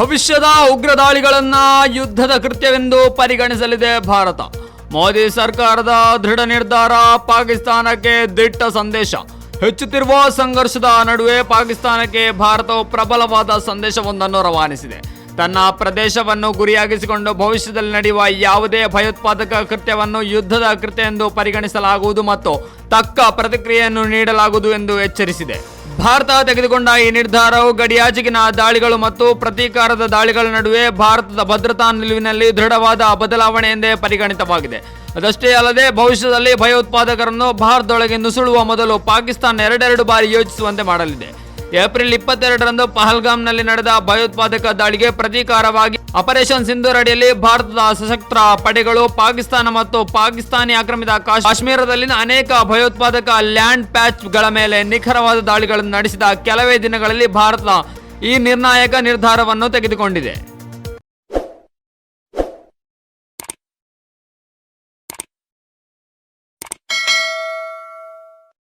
ಭವಿಷ್ಯದ ಉಗ್ರ ದಾಳಿಗಳನ್ನ ಯುದ್ಧದ ಕೃತ್ಯವೆಂದು ಪರಿಗಣಿಸಲಿದೆ ಭಾರತ. ಮೋದಿ ಸರ್ಕಾರದ ದೃಢ ನಿರ್ಧಾರ ಪಾಕಿಸ್ತಾನಕ್ಕೆ ದಿಟ್ಟ ಸಂದೇಶ. ಹೆಚ್ಚುತ್ತಿರುವ ಸಂಘರ್ಷದ ನಡುವೆ ಪಾಕಿಸ್ತಾನಕ್ಕೆ ಭಾರತವು ಪ್ರಬಲವಾದ ಸಂದೇಶವೊಂದನ್ನು ರವಾನಿಸಿದೆ. ತನ್ನ ಪ್ರದೇಶವನ್ನು ಗುರಿಯಾಗಿಸಿಕೊಂಡು ಭವಿಷ್ಯದಲ್ಲಿ ನಡೆಯುವ ಯಾವುದೇ ಭಯೋತ್ಪಾದಕ ಕೃತ್ಯವನ್ನು ಯುದ್ಧದ ಕೃತ್ಯ ಎಂದು ಪರಿಗಣಿಸಲಾಗುವುದು ಮತ್ತು ತಕ್ಕ ಪ್ರತಿಕ್ರಿಯೆಯನ್ನು ನೀಡಲಾಗುವುದು ಎಂದು ಎಚ್ಚರಿಸಿದೆ. ಭಾರತ ತೆಗೆದುಕೊಂಡ ಈ ನಿರ್ಧಾರವು ಗಡಿಯಾಚೆಗಿನ ದಾಳಿಗಳು ಮತ್ತು ಪ್ರತೀಕಾರದ ದಾಳಿಗಳ ನಡುವೆ ಭಾರತದ ಭದ್ರತಾ ನಿಲುವಿನಲ್ಲಿ ದೃಢವಾದ ಬದಲಾವಣೆ ಎಂದೇ ಪರಿಗಣಿತವಾಗಿದೆ. ಅದಷ್ಟೇ ಅಲ್ಲದೆ ಭವಿಷ್ಯದಲ್ಲಿ ಭಯೋತ್ಪಾದಕರನ್ನು ಭಾರತದೊಳಗೆ ನುಸುಳುವ ಮೊದಲು ಪಾಕಿಸ್ತಾನ ಎರಡೆರಡು ಬಾರಿ ಯೋಚಿಸುವಂತೆ ಮಾಡಲಿದೆ. ಏಪ್ರಿಲ್ ಇಪ್ಪತ್ತೆರಡರಂದು ಪಹಲ್ಗಾಮ್ನಲ್ಲಿ ನಡೆದ ಭಯೋತ್ಪಾದಕ ದಾಳಿಗೆ ಪ್ರತೀಕಾರವಾಗಿ ಆಪರೇಷನ್ ಸಿಂಧೂರ್ ಅಡಿಯಲ್ಲಿ ಭಾರತದ ಸಶಸ್ತ್ರ ಪಡೆಗಳು, ಪಾಕಿಸ್ತಾನ ಮತ್ತು ಪಾಕಿಸ್ತಾನಿ ಆಕ್ರಮಿತ ಕಾಶ್ಮೀರದಲ್ಲಿನ ಅನೇಕ ಭಯೋತ್ಪಾದಕ ಲ್ಯಾಂಡ್ ಪ್ಯಾಚ್ಗಳ ಮೇಲೆ ನಿಖರವಾದ ದಾಳಿಗಳನ್ನು ನಡೆಸಿದ ಕೆಲವೇ ದಿನಗಳಲ್ಲಿ ಭಾರತ ಈ ನಿರ್ಣಾಯಕ ನಿರ್ಧಾರವನ್ನು ತೆಗೆದುಕೊಂಡಿದೆ.